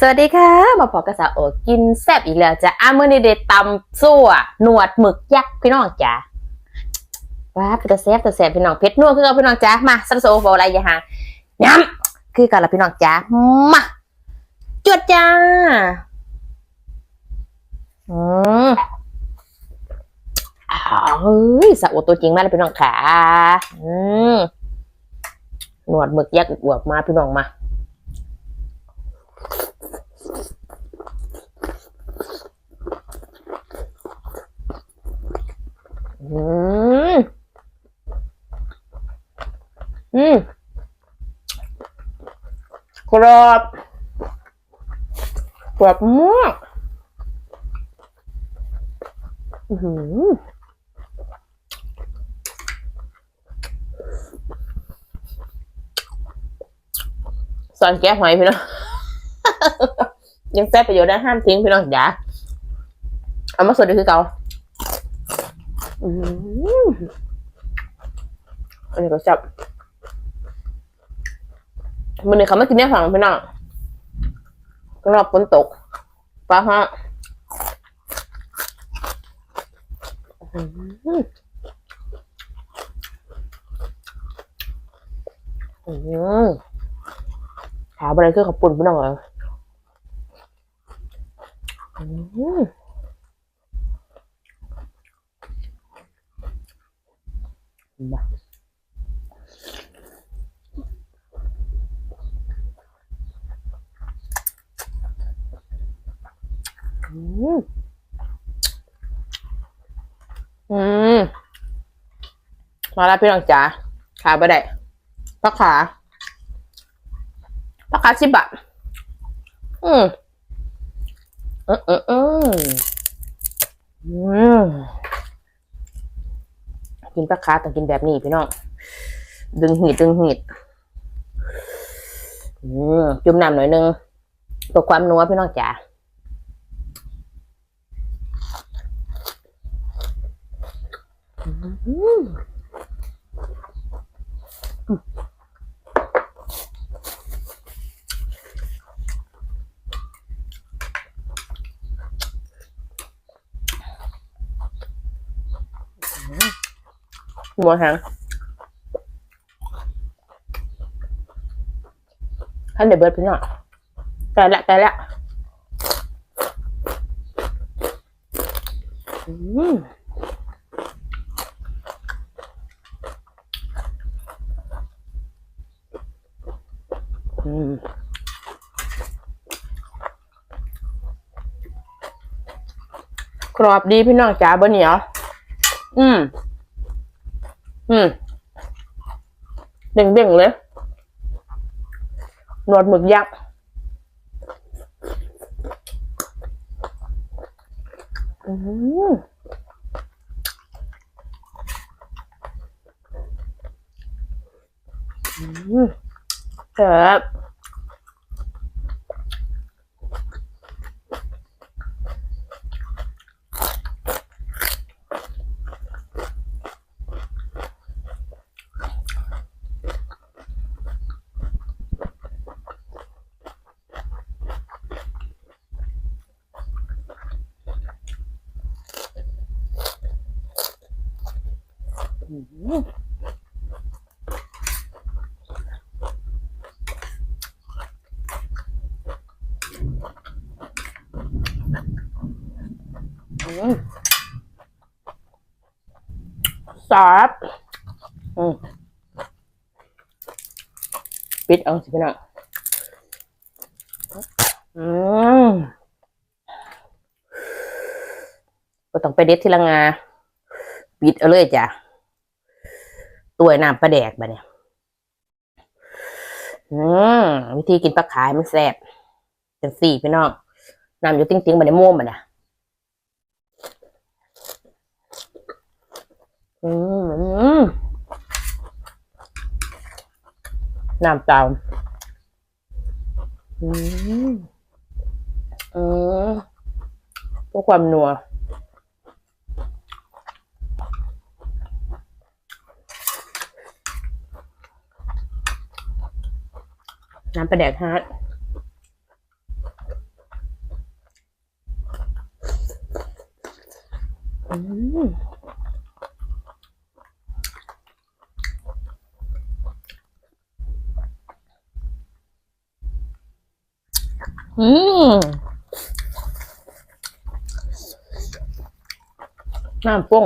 สวัสดีค่ะ มาพบกับสาวโอกินแซ่บอีกแล้วจ้ะอามื่อนี้เดตำซั่วหนวดหมึกยักษ์พี่น้องจ้ะว้าเป็นตะแซ่บตะแซ่บพี่น้องเพชรนัวคือเอาพี่น้องจ้ะมาสันโซโฟอะไรอย่าห่างย้ำคือกันละพี่น้องจ้ะมาจวดจ้าอืมอ้าวเฮ้ยสาวโอตัวจริงมากเลยพี่น้องขาอืมหนวดหมึกยักษ์อวบมาพี่น้องมา อืม อืมกรอบกรอบมากอือหือสอนแก้หอยพี่น้อง ยังแซ่บประโยชน์ได้ห้ามทิ้งพี่น้องอย่าเอามาสดดีคือเก่าอืมอันนี้ก็แซ่บ มันนี่เขาไม่กินเนี่ยฝั่งพี่น้องข้างนอกฝนตกฟ้าฮะอืมอืมขาอะไรคือขับปุ่นพี่น้องเหรออืมมาอืม อืม มาแล้วพี่น้องจ๋าขาไปได้พักขาพักขาสิบบาทอืมอืมอืมอืมอืมกินปลาคาต้องกินแบบนี้พี่น้อง ดึงหีดดึงหีดอืมจุ่มน้ำหน่อยนึงเพื่อความนัวพี่น้องจ๋าอืม หมดทางท่านเดี๋ยวเบิร์ดพี่น้องไกรอบดีพี่น้องจ๋าบะเหนียว อืม อืม เด้งๆเลย หนวดหมึกยักษ์อืมอืม ครับอืมสาบอืมปิดเอาสิพี่น้องอืมก็ต้องไปเด็ดทีละงาปิดเอาเลยจ้ะ ตัวน้ำปลาแดกบะเนี่ยอืมวิธีกินปลาขายมันแซ่บจังสี่พี่น้องน้ำอยู่ติ้งๆบะเนี่ยม่วงบะเนี่ยอืมน้ำเปล่าอืมอืมพื่อความนัว น้ำปลาแดกฮะอืมอืมน้ำป้ง